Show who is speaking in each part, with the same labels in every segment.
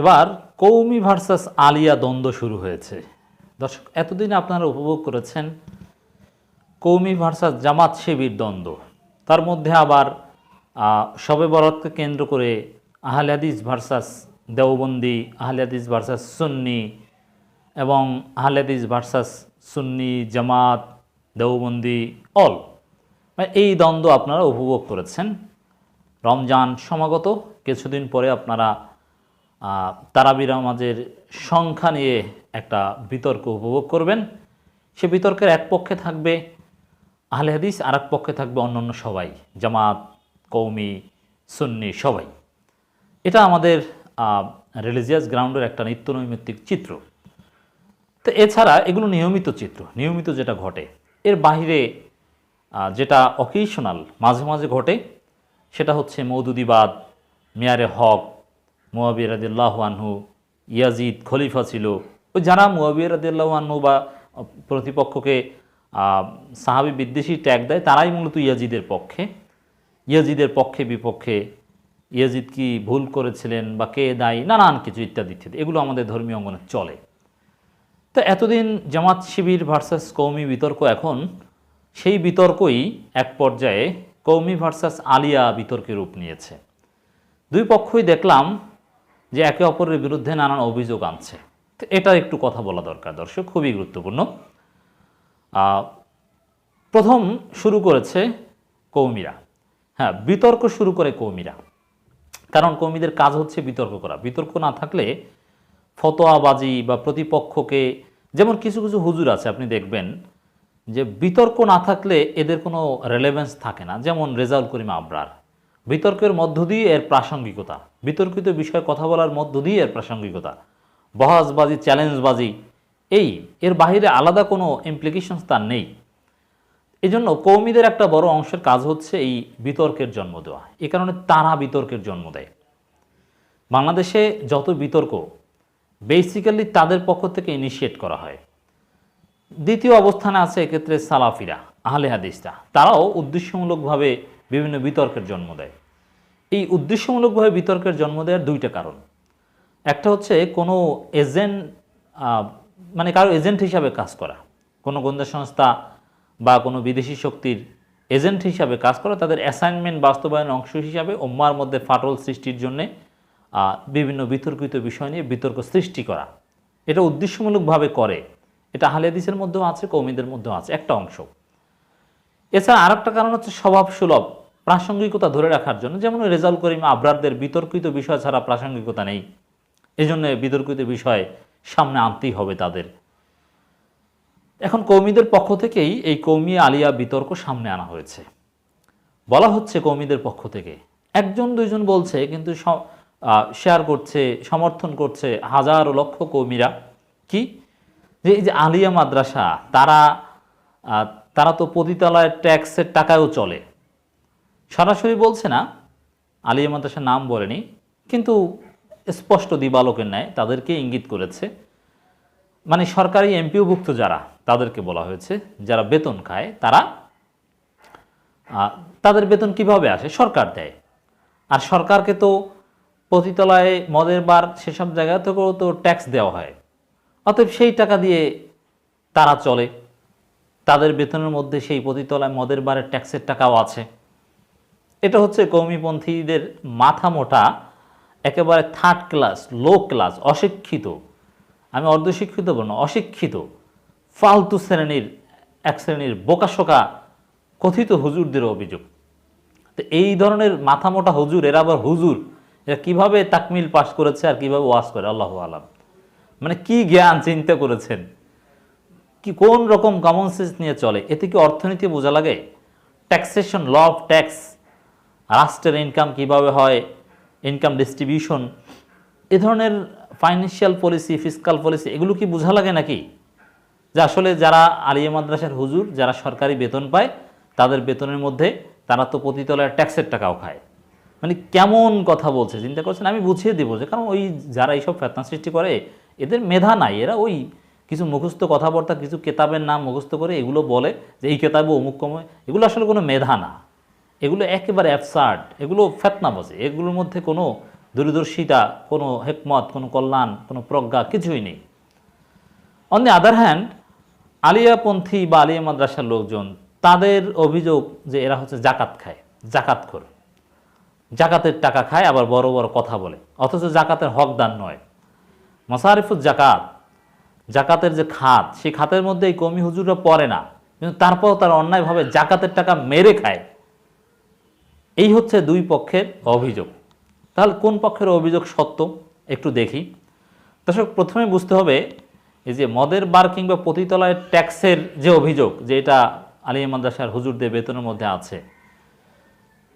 Speaker 1: এবার কৌমি ভার্সাস আলিয়া দ্বন্দ্ব শুরু হয়েছে। দর্শক, এতদিন আপনারা উপভোগ করেছেন কৌমি ভার্সাস জামাত শিবির দ্বন্দ্ব। তার মধ্যে আবার শবে বরাতকে কেন্দ্র করে আহলে হাদিস ভার্সাস দেওবন্দি, আহলে হাদিস ভার্সাস সুন্নি এবং আহলে হাদিস ভার্সাস সুন্নি জামাত দেওবন্দি অল। মানে এই দ্বন্দ্ব আপনারা উপভোগ করেছেন। রমজান সমাগত, কিছুদিন পরে আপনারা তারাবির আমাদের সংখ্যা নিয়ে একটা বিতর্ক উপভোগ করবেন। সে বিতর্কের এক পক্ষে থাকবে আহলে হাদিস আর এক পক্ষে থাকবে অন্যান্য সবাই জামাত কৌমি সুন্নি সবাই। এটা আমাদের রিলিজিয়াস গ্রাউন্ডের একটা নিত্য নৈমিত্তিক চিত্র। তো এছাড়া এগুলো নিয়মিত চিত্র নিয়মিত যেটা ঘটে এর আহ, যেটা অকেশনাল মাঝে মাঝে ঘটে সেটা হচ্ছে মৌদুদিবাদ মেয়ারে হক মুয়াবির রাদিল্লাহ ইয়াজিদ খলিফা ছিল। ওই যারা মুয়াবির রাদিল্লাহ বা প্রতিপক্ষকে সাহাবি বিদ্বেষী ট্যাগ দেয়, তারাই মূলত ইয়াজিদের পক্ষে। ইয়াজিদের পক্ষে বিপক্ষে, ইয়াজিদ কি ভুল করেছিলেন বা কে দায়ী, নানান কিছু ইত্যাদি ইত্যাদি। এগুলো আমাদের ধর্মীয় অঙ্গনে চলে। তো এতদিন জামাত শিবির ভার্সাস কৌমি বিতর্ক, এখন সেই বিতর্কই এক পর্যায়ে কৌমি ভার্সাস আলিয়া বিতর্কে রূপ নিয়েছে। দুই পক্ষই দেখলাম যে একে অপরের বিরুদ্ধে নানান অভিযোগ আনছে। তো এটা একটু কথা বলা দরকার, দর্শক, খুবই গুরুত্বপূর্ণ। প্রথম শুরু করেছে কৌমিরা। হ্যাঁ বিতর্ক শুরু করে কৌমিরা। কারণ কৌমিদের কাজ হচ্ছে বিতর্ক করা। বিতর্ক না থাকলে ফতোয়াবাজি বা প্রতিপক্ষকে, যেমন কিছু কিছু হুজুর আছে, আপনি দেখবেন যে বিতর্ক না থাকলে এদের কোনো রেলেভেন্স থাকে না। যেমন রেজাউল করিম আবরার। বিতর্কের মধ্য দিয়ে এর প্রাসঙ্গিকতা। বিতর্কিত বিষয়ে কথা বলার মধ্য দিয়ে এর প্রাসঙ্গিকতা। বহাসবাজি, চ্যালেঞ্জবাজি, এই, এর বাইরে আলাদা কোনো ইমপ্লিকেশনস তার নেই। এজন্য কৌমিদের একটা বড় অংশের কাজ হচ্ছে এই বিতর্কের জন্ম দেওয়া। এ কারণে তারা বিতর্কের জন্ম দেয়। বাংলাদেশে যত বিতর্ক বেসিক্যালি তাদের পক্ষ থেকে ইনিশিয়েট করা হয়। দ্বিতীয় অবস্থানে আছে এক্ষেত্রে সালাফিরা, আহলে হাদিসরা। তারাও উদ্দেশ্যমূলকভাবে বিভিন্ন বিতর্কের জন্ম দেয়। এই উদ্দেশ্যমূলকভাবে বিতর্কের জন্ম দেওয়ার দুইটা কারণ। একটা হচ্ছে কোনো এজেন্ট মানে কারও এজেন্ট হিসাবে কাজ করা। কোনো গোয়েন্দা সংস্থা বা কোনো বিদেশি শক্তির এজেন্ট হিসাবে কাজ করা, তাদের অ্যাসাইনমেন্ট বাস্তবায়নের অংশ হিসাবে ওম্মার মধ্যে ফাটল সৃষ্টির জন্যে বিভিন্ন বিতর্কিত বিষয় নিয়ে বিতর্ক সৃষ্টি করা। এটা উদ্দেশ্যমূলকভাবে করে। এটা হালিয়াদিসের মধ্যেও আছে কৌমিদের মধ্যেও আছে, একটা অংশ। এছাড়া আর একটা কারণ হচ্ছে স্বভাব সুলভ প্রাসঙ্গিকতা ধরে রাখার জন্য, যেমন রেজাল করিম আবরারদের বিতর্কিত বিষয় ছাড়া প্রাসঙ্গিকতা নেই। এই জন্য বিতর্কিত বিষয় সামনে আনতেই হবে তাদের। এখন কৌমিদের পক্ষ থেকেই এই কৌমি আলিয়া বিতর্ক সামনে আনা হয়েছে। বলা হচ্ছে কৌমিদের পক্ষ থেকে। একজন, দুইজন বলছে, কিন্তু শেয়ার করছে, সমর্থন করছে হাজার লক্ষ কৌমিরা। কি? যে এই যে আলিয়া মাদ্রাসা, তারা তারা তো পতিতালয়ের ট্যাক্সের টাকায়ও চলে। সরাসরি বলছে না আলিয়া মাদ্রাসার নাম বলেনি, কিন্তু স্পষ্ট দিবালোকের ন্যায় তাদেরকে ইঙ্গিত করেছে। মানে সরকারি এমপিওভুক্ত যারা, তাদেরকে বলা হয়েছে, যারা বেতন খায়, তারা তাদের বেতন কীভাবে আসে? সরকার দেয়। আর সরকারকে তো পতিতলায় মদের বার সেসব জায়গা থেকেও তো ট্যাক্স দেওয়া হয়। অতএব সেই টাকা দিয়ে তারা চলে। তাদের বেতনের মধ্যে সেই পতিতলায় মদের বারের ট্যাক্সের টাকাও আছে। এটা হচ্ছে কৌমিপন্থীদের মাথা মোটা একেবারে থার্ড ক্লাস লো ক্লাস অশিক্ষিত। আমি অর্ধশিক্ষিত বলব অশিক্ষিত। ফালতু শ্রেণির, এক শ্রেণির বোকাশোকা কথিত হুজুরদের অভিযোগ। তো এই ধরনের মাথা মোটা হুজুর, এরা আবার হুজুর, এরা কীভাবে তাকমিল পাশ করেছে আর কীভাবে ওয়াজ করে, আল্লাহ আলাম। মানে কি জ্ঞান, চিন্তা করেছেন? কি কোন রকম কমন সেন্স নিয়ে চলে? এতে কি অর্থনীতি বোঝা লাগে? ট্যাক্সেশন ল অফ ট্যাক্স রাষ্ট্রের ইনকাম কীভাবে হয় ইনকাম ডিস্ট্রিবিউশন এ ধরনের ফাইন্যান্সিয়াল পলিসি ফিসকাল পলিসি এগুলো কি বোঝা লাগে নাকি? যে আসলে যারা আলিয়া মাদ্রাসার হুজুর, যারা সরকারি বেতন পায়, তাদের বেতনের মধ্যে তারা তো পতিতলার ট্যাক্সের টাকাও খায়। মানে কেমন কথা বলছে, চিন্তা করছেন? আমি বুঝিয়ে দেবো যে কারণ ওই যারা এইসব ফেতনা সৃষ্টি করে, এদের মেধা নাই। এরা ওই কিছু মুখস্থ কথাবার্তা, কিছু কেতাবের নাম মুখস্থ করে এগুলো বলে যে এই কেতাবে অমুক কমে। এগুলো আসলে কোনো মেধা না। এগুলো একেবারে অ্যাবসার্ড এগুলো ফেতনা বসে এগুলোর মধ্যে কোনো দূরদর্শিতা, কোনো হেকমত, কোনো কল্যাণ, কোনো প্রজ্ঞা কিছুই নেই। অন দি আদার হ্যান্ড আলিয়াপন্থী বা আলিয়া মাদ্রাসার লোকজন, তাদের অভিযোগ যে এরা হচ্ছে জাকাত খায় জাকাতখোর জাকাতের টাকা খায়, আবার বড় বড় কথা বলে, অথচ জাকাতের হকদান নয়। মসারিফুজ জাকাত, জাকাতের যে খাত, সেই খাতের মধ্যে এই কমি হুজুররা পড়ে না, কিন্তু তারপর তারা অন্যায়ভাবে জাকাতের টাকা মেরে খায়। এই হচ্ছে দুই পক্ষের অভিযোগ। তাহলে কোন পক্ষের অভিযোগ সত্য? একটু দেখি। দর্শক, প্রথমে বুঝতে হবে এই যে মদের বার কিংবা পতিতলায় ট্যাক্সের যে অভিযোগ, যে এটা আলিয়া মাদ্রাসার হুজুরদের বেতনের মধ্যে আছে,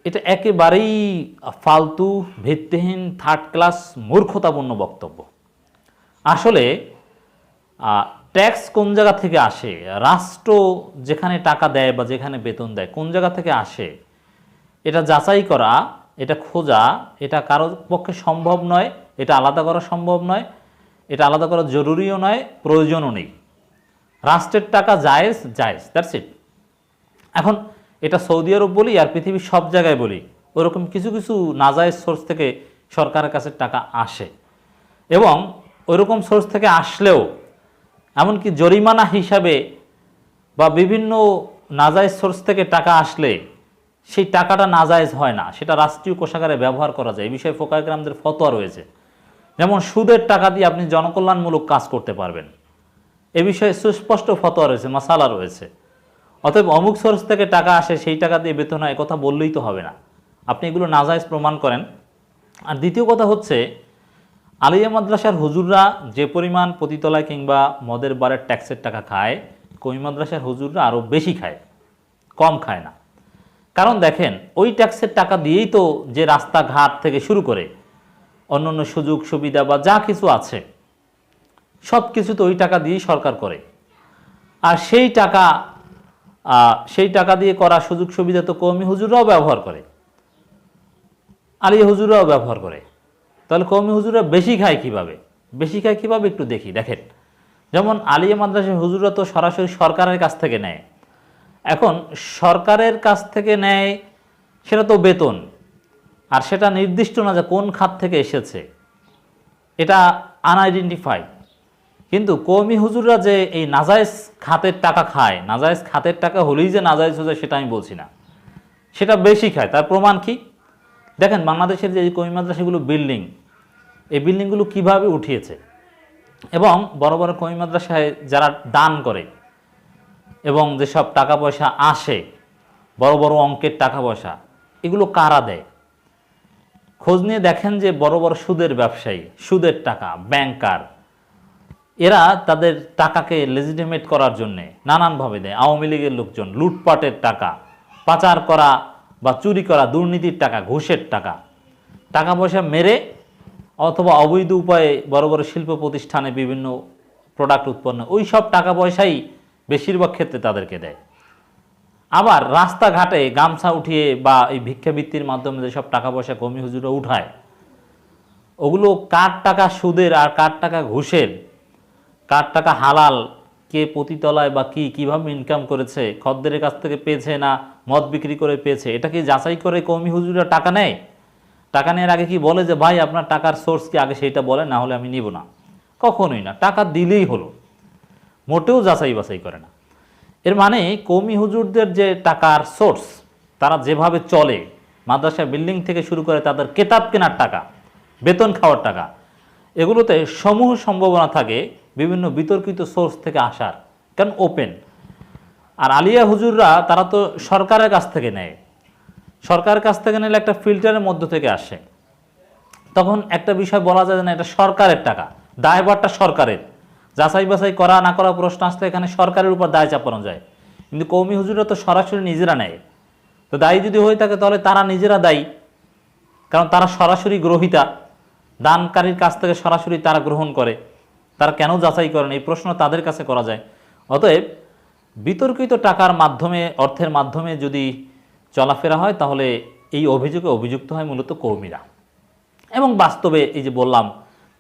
Speaker 1: এটা একেবারেই ফালতু, ভিত্তিহীন থার্ড ক্লাস মূর্খতাপূর্ণ বক্তব্য। আসলে ট্যাক্স কোন জায়গা থেকে আসে? রাষ্ট্র যেখানে টাকা দেয় বা যেখানে বেতন দেয়, কোন জায়গা থেকে আসে? এটা যাচাই করা, এটা খোঁজা, এটা কারোর পক্ষে সম্ভব নয়, এটা আলাদা করা সম্ভব নয়, এটা আলাদা করা জরুরিও নয়, প্রয়োজনও নেই। রাষ্ট্রের টাকা জায়েজ জায়েজ দ্যাটস ইট এখন এটা সৌদি আরব বলি আর পৃথিবীর সব জায়গায় বলি, ওরকম কিছু কিছু নাজায়েজ সোর্স থেকে সরকারের কাছে টাকা আসে। এবং ওইরকম সোর্স থেকে আসলেও, এমনকি জরিমানা হিসাবে বা বিভিন্ন নাজায়েজ সোর্স থেকে টাকা আসলে সেই টাকাটা নাজায়জ হয় না, সেটা রাষ্ট্রীয় কোষাগারে ব্যবহার করা যায়। এই বিষয়ে ফোকাগ্রামদের ফতোয়া রয়েছে। যেমন সুদের টাকা দিয়ে আপনি জনকল্যাণমূলক কাজ করতে পারবেন। এ বিষয়ে সুস্পষ্ট ফতোয়া রয়েছে, মাসালা রয়েছে। অতএব অমুক সোর্স থেকে টাকা আসে, সেই টাকা দিয়ে বেতন হয় কথা বললেই তো হবে না। আপনি এগুলো নাজায়েজ প্রমাণ করেন। আর দ্বিতীয় কথা হচ্ছে, আলিয়া মাদ্রাসার হুজুররা যে পরিমাণ পতিতলায় কিংবা মদের বারের ট্যাক্সের টাকা খায়, কমি মাদ্রাসার হুজুররা আরও বেশি খায়, কম খায় না। কারণ দেখেন, ওই ট্যাক্সের টাকা দিয়েই তো যে রাস্তাঘাট থেকে শুরু করে, অন্যান্য সুযোগ সুবিধা বা যা কিছু আছে, সব কিছু তো ওই টাকা দিয়েই সরকার করে। আর সেই টাকা সেই টাকা দিয়ে করা সুযোগ সুবিধা তো কৌমি হুজুররাও ব্যবহার করে। আলিয়া হুজুররাও ব্যবহার করে। তাহলে কৌমি হুজুররা বেশি খায় কীভাবে? বেশি খায় কীভাবে একটু দেখি, দেখেন। যেমন আলিয়া মাদ্রাসার হুজুররা তো সরাসরি সরকারের কাছ থেকে নেয়। এখন সরকারের কাছ থেকে নেয়, সেটা তো বেতন। আর সেটা নির্দিষ্ট না যে কোন খাত থেকে এসেছে। এটা আনআইডেন্টিফাইড কিন্তু কৌমি হুজুররা যে এই নাজায়েজ খাতের টাকা খায়, নাজায়েজ খাতের টাকা হলেই যে নাজায়েজ হয়ে সেটা আমি বলছি না। সেটা বেশি খায়। তার প্রমাণ কি? দেখেন, বাংলাদেশের যে কমি মাদ্রাসাগুলো বিল্ডিং এই বিল্ডিংগুলো কীভাবে উঠিয়েছে? এবং বড় বড় কমি মাদ্রাসায় যারা দান করে এবং যেসব টাকা পয়সা আসে, বড় বড় অঙ্কের টাকা পয়সা, এগুলো কারা দেয়? খোঁজ নিয়ে দেখেন যে বড় বড় সুদের ব্যবসায়ী, সুদের টাকা, ব্যাংকার, এরা তাদের টাকাকে লেজিটিমেট করার জন্যে নানানভাবে দেয়। আওয়ামী লীগের লোকজন, লুটপাটের টাকা, পাচার করা বা চুরি করা, দুর্নীতির টাকা, ঘুষের টাকা টাকা পয়সা মেরে অথবা অবৈধ উপায়ে বড় বড় শিল্প প্রতিষ্ঠানে বিভিন্ন প্রোডাক্ট উৎপন্ন, ওই সব টাকা পয়সাই বেশিরভাগ ক্ষেত্রে তাদেরকে দেয়। আবার রাস্তাঘাটে গামছা উঠিয়ে বা এই ভিক্ষাবৃত্তির মাধ্যমে যেসব টাকা পয়সা কমি হুজুরা উঠায়, ওগুলো কার টাকা সুদের আর কার টাকা ঘুষের? কার টাকা হালাল? কে পতিতলায় বা কি, কীভাবে ইনকাম করেছে? খদ্দের কাছ থেকে পেয়েছে না, মদ বিক্রি করে পেয়েছে? এটা কি যাচাই করে কমি হুজুরা টাকা নেয়? টাকা নেওয়ার আগে কি বলে যে, ভাই, আপনার টাকার সোর্স কি? আগে সেইটা বলে, না হলে আমি নিব না। কখনোই না। টাকা দিলেই হলো। মোটেও যাচাই বাছাই করে না। এর মানে কৌমি হুজুরদের যে টাকার সোর্স, তারা যেভাবে চলে মাদ্রাসা বিল্ডিং থেকে শুরু করে তাদের কেতাব কেনার টাকা, বেতন খাওয়ার টাকা, এগুলোতে সমূহ সম্ভাবনা থাকে বিভিন্ন বিতর্কিত সোর্স থেকে আসার, কারণ ওপেন। আর আলিয়া হুজুররা, তারা তো সরকারের কাছ থেকে নেয়। সরকারের কাছ থেকে নিলে একটা ফিল্টারের মধ্য থেকে আসে। তখন একটা বিষয় বলা যায় না, এটা সরকারের টাকা, দায়ভারটা সরকারের। যাচাই বাছাই করা, না করা প্রশ্ন আসলে এখানে সরকারের উপর দায় চাপানো যায়। কিন্তু কৌমি হুজুরা তো সরাসরি নিজেরা নেয়। তো দায়ী যদি হয়ে থাকে তাহলে তারা নিজেরা দায়ী। কারণ তারা সরাসরি গ্রহিতা, দানকারীর কাছ থেকে সরাসরি তারা গ্রহণ করে। তারা কেন যাচাই করেন? এই প্রশ্ন তাদের কাছে করা যায়। অতএব বিতর্কিত টাকার মাধ্যমে, অর্থের মাধ্যমে যদি চলাফেরা হয়, তাহলে এই অভিযোগে অভিযুক্ত হয় মূলত কৌমিরা। এবং বাস্তবে এই যে বললাম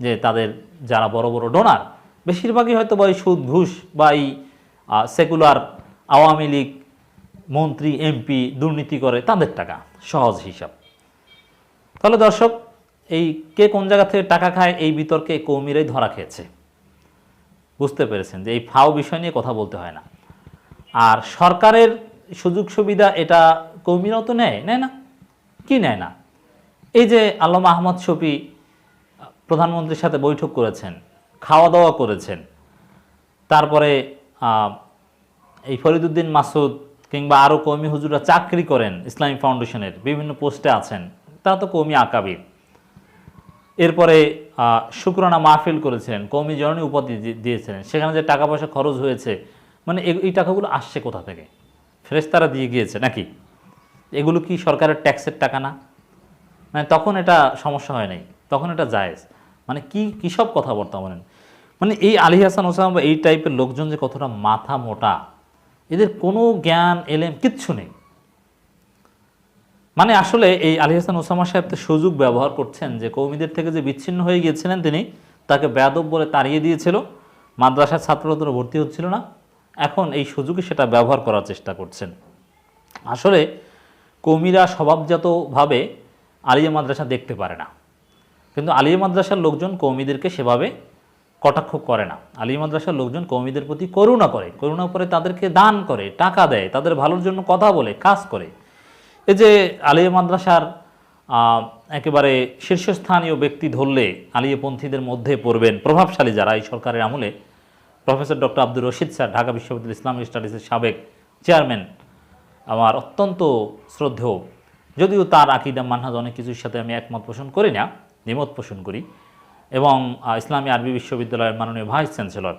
Speaker 1: যে তাদের যারা বড় বড় ডোনার বেশিরভাগই হয়তো বা এই সুদ, ঘুষ বা এই সেকুলার আওয়ামী লীগ মন্ত্রী, এমপি দুর্নীতি করে, তাদের টাকা, সহজ হিসাব। তাহলে দর্শক, এই কে কোন জায়গা থেকে টাকা খায়, এই বিতর্কে কৌমিরাই ধরা খেয়েছে। বুঝতে পেরেছেন যে এই ফাও বিষয় নিয়ে কথা বলতে হয় না। আর সরকারের সুযোগ সুবিধা এটা কৌমিরাও তো নেয় নেয় না? কি নেয় না? এই যে আল্লামা আহমদ শফি প্রধানমন্ত্রীর সাথে বৈঠক করেছেন খাওয়া দাওয়া করেছেন। তারপরে এই ফরিদুদ্দিন মাসুদ কিংবা আরও কৌমি হুজুরা চাকরি করেন ইসলামী ফাউন্ডেশনের, বিভিন্ন পোস্টে আছেন। তারা তো কৌমি আকাবির। এরপরে শুক্রানা মাহফিল করেছিলেন কৌমি জননী উপাধি দিয়েছিলেন। সেখানে যে টাকা পয়সা খরচ হয়েছে মানে এই টাকাগুলো আসছে কোথা থেকে? ফেরেশতারা দিয়ে গিয়েছে নাকি? এগুলো কি সরকারের ট্যাক্সের টাকা না? মানে তখন এটা সমস্যা হয় নাই, তখন এটা জায়েজ। মানে কি, কী সব কথাবার্তা বলেন মানে এই আলী হাসান ওসামা বা এই টাইপের লোকজন যে কতটা মাথা মোটা, এদের কোনো জ্ঞান, এলেম কিচ্ছু নেই। মানে আসলে এই আলী হাসান ওসামা সাহেব তো সুযোগ ব্যবহার করছেন যে কৌমিদের থেকে যে বিচ্ছিন্ন হয়ে গিয়েছিলেন তিনি, তাকে বেয়াদব বলে তাড়িয়ে দিয়েছিল, মাদ্রাসার ছাত্রদের ভর্তি হচ্ছিল না, এখন এই সুযোগে সেটা ব্যবহার করার চেষ্টা করছেন। আসলে কৌমিরা স্বভাবজাতভাবে আলিয়া মাদ্রাসা দেখতে পারে না। কিন্তু আলিয়া মাদ্রাসার লোকজন কৌমিদেরকে সেভাবে কটাক্ষ করে না। আলিয়া মাদ্রাসার লোকজন কৌমিদের প্রতি করুণা করে করুণা করে তাদেরকে দান করে, টাকা দেয়, তাদের ভালোর জন্য কথা বলে, কাজ করে। এই যে আলিয়া মাদ্রাসার একেবারে শীর্ষস্থানীয় ব্যক্তি ধরলে আলিয়াপন্থীদের মধ্যে পড়বেন প্রভাবশালী যারা এই সরকারের আমলে, professor doctor Abdur Rashid sir, Dhaka বিশ্ববিদ্যালয় ইসলামিক স্টাডিজের সাবেক চেয়ারম্যান। আমার অত্যন্ত শ্রদ্ধেয়, যদিও তার আকিদা, মানহাজ অনেক কিছুর সাথে আমি একমত পোষণ করি না, দ্বিমত পোষণ করি। এবং ইসলামী আরবি বিশ্ববিদ্যালয়ের মাননীয় vice chancellor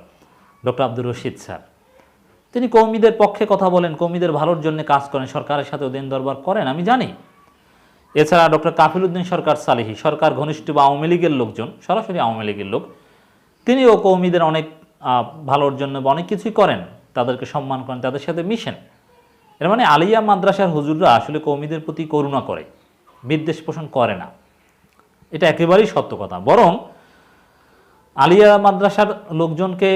Speaker 1: doctor Abdur Rashid sir. তিনি কৌমিদের পক্ষে কথা বলেন, কৌমিদের ভালোর জন্য কাজ করেন, সরকারের সাথে দিন দরবার করেন, আমি জানি। এছাড়া ডক্টর কাফিলউদ্দিন সরকার সালিহি, সরকার ঘনিষ্ঠ বা আওয়ামী লীগের লোকজন, সরাসরি আওয়ামী লীগের লোক, তিনিও কৌমিদের অনেক ভালোর জন্য বা অনেক কিছুই করেন, তাদেরকে সম্মান করেন, তাদের সাথে মিশেন। এর মানে আলিয়া মাদ্রাসার হুজুররা আসলে কৌমিদের প্রতি করুণা করে, বিদ্বেষ পোষণ করে না। এটা একেবারেই সত্য কথা। বরং আলিয়া মাদ্রাসার লোকজনকে,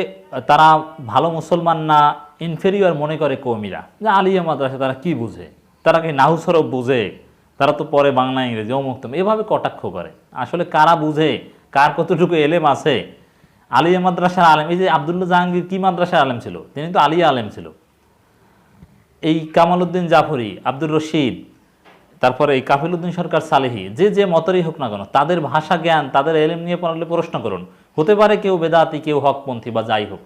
Speaker 1: তারা ভালো মুসলমান না ইনফেরিয়র মনে করে কৌমিরা। যে আলিয়া মাদ্রাসা, তারা কি বুঝে? তারা কি নাহুসরব বুঝে? তারা তো পরে বাংলা, ইংরেজি অমুক্তম এভাবে কটাক্ষ করে। আসলে কারা বুঝে? কার কতটুকু এলেম আছে? আলিয়া মাদ্রাসার আলেম এই যে আবদুল্লাহ জাহাঙ্গীর কি মাদ্রাসার আলেম ছিল? তিনি তো আলিয়া আলেম ছিল। এই কামাল উদ্দিন জাফরি, আব্দুর রশিদ, তারপরে এই কাফিলউদ্দিন সরকার সালেহি, যে যে মতেরই হোক না কেন, তাদের ভাষা জ্ঞান, তাদের এলেম নিয়ে পড়ালে প্রশ্ন করুন। হতে পারে কেউ বেদাতি, কেউ হকপন্থী বা যাই হোক।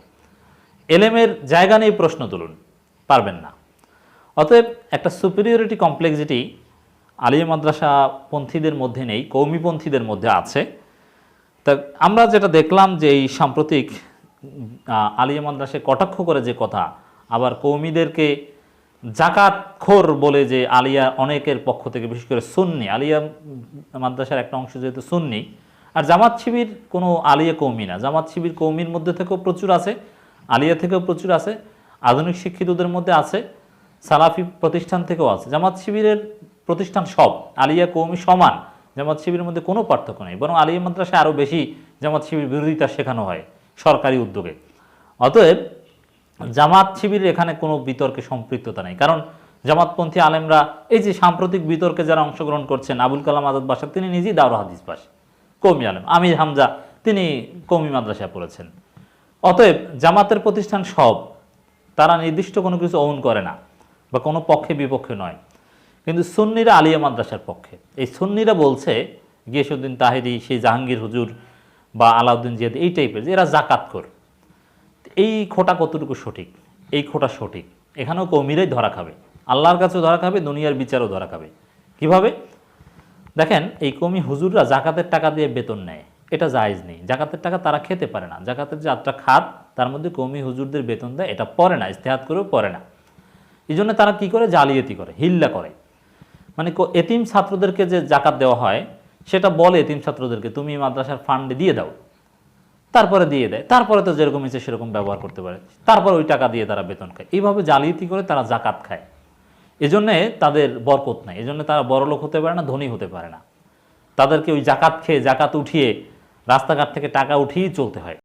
Speaker 1: এলেমের জায়গা নিয়ে প্রশ্ন তুলুন, পারবেন না। অতএব একটা সুপিরিয়রিটি কমপ্লেক্সিটি আলিয়া মাদ্রাসা পন্থীদের মধ্যে নেই কৌমিপন্থীদের মধ্যে আছে। তা আমরা যেটা দেখলাম যে এই সাম্প্রতিক আলিয়া মাদ্রাসায় কটাক্ষ করে যে কথা, আবার কৌমিদেরকে জাকাতখোর বলে যে আলিয়া অনেকের পক্ষ থেকে, বিশেষ করে সুন্নি, আলিয়া মাদ্রাসার একটা অংশ যেহেতু সুন্নি আর জামাত শিবির কোনো আলিয়া কৌমি না। জামাত শিবির কৌমির মধ্যে থেকেও প্রচুর আছে, আলিয়া থেকেও প্রচুর আছে, আধুনিক শিক্ষিতদের মধ্যে আছে, সালাফি প্রতিষ্ঠান থেকেও আছে। জামাত শিবিরের প্রতিষ্ঠান সব, আলিয়া কৌমি সমান, জামাত শিবিরের মধ্যে কোনো পার্থক্য নেই। বরং আলিয়া মাদ্রাসায় আরও বেশি জামাত শিবির বিরোধিতা শেখানো হয় সরকারি উদ্যোগে। অতএব জামাত শিবিরের এখানে কোনো বিতর্কে সম্পৃক্ততা নেই। কারণ জামাতপন্থী আলেমরা, এই যে সাম্প্রতিক বিতর্কে যারা অংশগ্রহণ করছেন, আবুল কালাম আজাদ বাসা তিনি নিজেই দাওরা হাদিস পাশ কৌমি আলেম, আমির হামজা, তিনি কৌমি মাদ্রাসায় পড়েছেন। অতএব জামাতের প্রতিষ্ঠান সব, তারা নির্দিষ্ট কোনো কিছু ওন করে না বা কোনো পক্ষে বিপক্ষে নয়। কিন্তু সুন্নিরা আলিয়া মাদ্রাসার পক্ষে। এই সুন্নিরা বলছে গিয়াসুদ্দিন তাহেরি, সেই জাহাঙ্গীর হুজুর বা আলাউদ্দিন জিয়াদ, এই টাইপের যে এরা জাকাতখোর এই খোটা কতটুকু সঠিক? এই খোটা সঠিক। এখানেও কৌমিরাই ধরা খাবে। আল্লাহর কাছেও ধরা খাবে, দুনিয়ার বিচারও ধরা খাবে। কীভাবে? দেখেন, এই কমি হুজুররা জাকাতের টাকা দিয়ে বেতন নেয়। এটা জায়েজ নেই। জাকাতের টাকা তারা খেতে পারে না। জাকাতের যে আটটা খাত, তার মধ্যে কমি হুজুরদের বেতন দেয়। এটা পড়ে না, ইস্তেহাত করেও পড়ে না। এই জন্য তারা কি করে? জালিয়াতি করে, হিল্লা করে। মানে এতিম ছাত্রদেরকে যে জাকাত দেওয়া হয়, সেটা বলে এতিম ছাত্রদেরকে, তুমি মাদ্রাসার ফান্ডে দিয়ে দাও। তারপরে দিয়ে দেয়। তারপরে তো যেরকম ইচ্ছে সেরকম ব্যবহার করতে পারে। তারপর ওই টাকা দিয়ে তারা বেতন খায়। এইভাবে জালিয়াতি করে তারা জাকাত খায়। এজন্যে তাদের বরকত নাই। এজন্য তারা বড়লোক হতে পারে না, ধনী হতে পারে না। তাদেরকে ওই জাকাত খেয়ে জাকাত উঠিয়ে রাস্তাঘাট থেকে টাকা উঠিয়েই চলতে হয়।